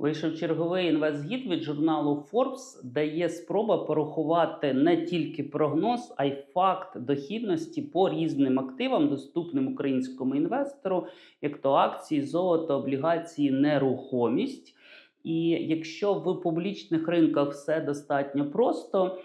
Вийшов черговий інвестгід від журналу Forbes, де є спроба порахувати не тільки прогноз, а й факт дохідності по різним активам, доступним українському інвестору, як то акції, золото, облігації, нерухомість. І якщо в публічних ринках все достатньо просто,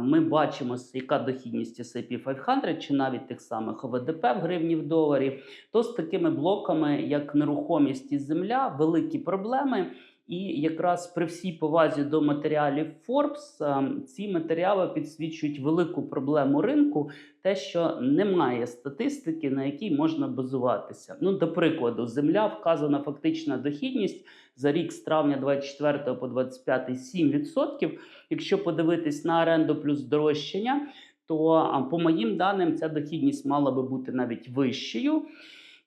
ми бачимо, яка дохідність S&P 500 чи навіть тих самих ОВДП в гривні в доларі, то з такими блоками, як нерухомість і земля, великі проблеми. І якраз при всій повазі до матеріалів Forbes ем, ці матеріали підсвічують велику проблему ринку, те, що немає статистики, на якій можна базуватися. Ну, до прикладу, земля вказана фактична дохідність за рік з травня 24 по 25 7%. Якщо подивитись на оренду плюс здорожчання, то по моїм даним ця дохідність мала би бути навіть вищою.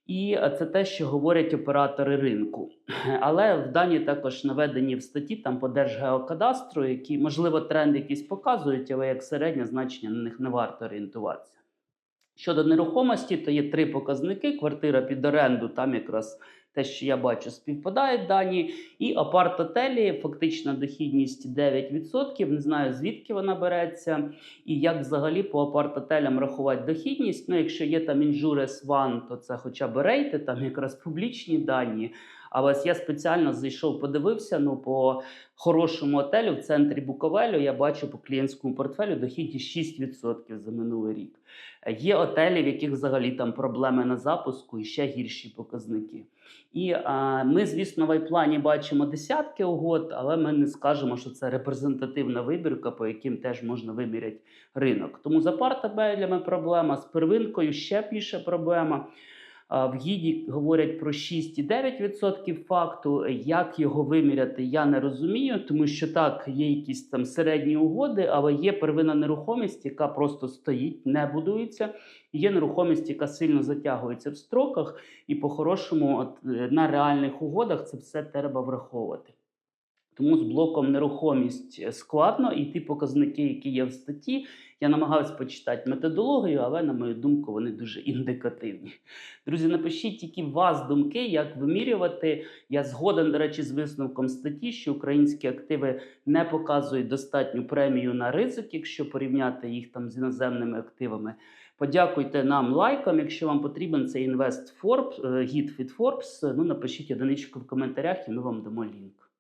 І е, це те, що говорять оператори ринку. Але в дані також наведені в статті там по Держгеокадастру, які, можливо, тренд якісь показують, але як середнє значення на них не варто орієнтуватися. Щодо нерухомості, то є три показники: квартира під оренду, там якраз те, що я бачу, співпадають дані. І апарт-отелі, фактична дохідність 9%. Не знаю, звідки вона береться, і як взагалі по апарт-отелям рахувати дохідність. Ну, якщо є там інжурес ван, то це хоча б рейти, там якраз публічні дані. А ось я спеціально зайшов, подивився. Ну, по хорошому отелю в центрі Буковелю я бачу по клієнтському портфелю дохідність 6% за минулий рік. Є отелі, в яких взагалі там проблеми на запуску і ще гірші показники. І а, ми, звісно, в айплані бачимо десятки угод, але ми не скажемо, що це репрезентативна вибірка, по яким теж можна виміряти ринок. Тому з апартабелями проблема, з первинкою ще більше проблема. В гіді говорять про 6,9% факту. Як його виміряти, я не розумію, тому що так, є якісь там середні угоди, але є первинна нерухомість, яка просто стоїть, не будується. Є нерухомість, яка сильно затягується в строках, і по-хорошому, е, на реальних угодах це все треба враховувати. Тому з блоком нерухомість е, складно, і ті показники, які є в статті, я намагався почитати методологію, але, на мою думку, вони дуже індикативні. Друзі, напишіть, які у вас думки, як вимірювати. Я згоден, до речі, з висновком статті, що українські активи не показують достатню премію на ризик, якщо порівняти їх там з іноземними активами. Подякуйте нам лайком. Якщо вам потрібен цей інвест Forbes, е, гід від Forbes, ну напишіть одиничку в коментарях, і ми вам дамо лінк.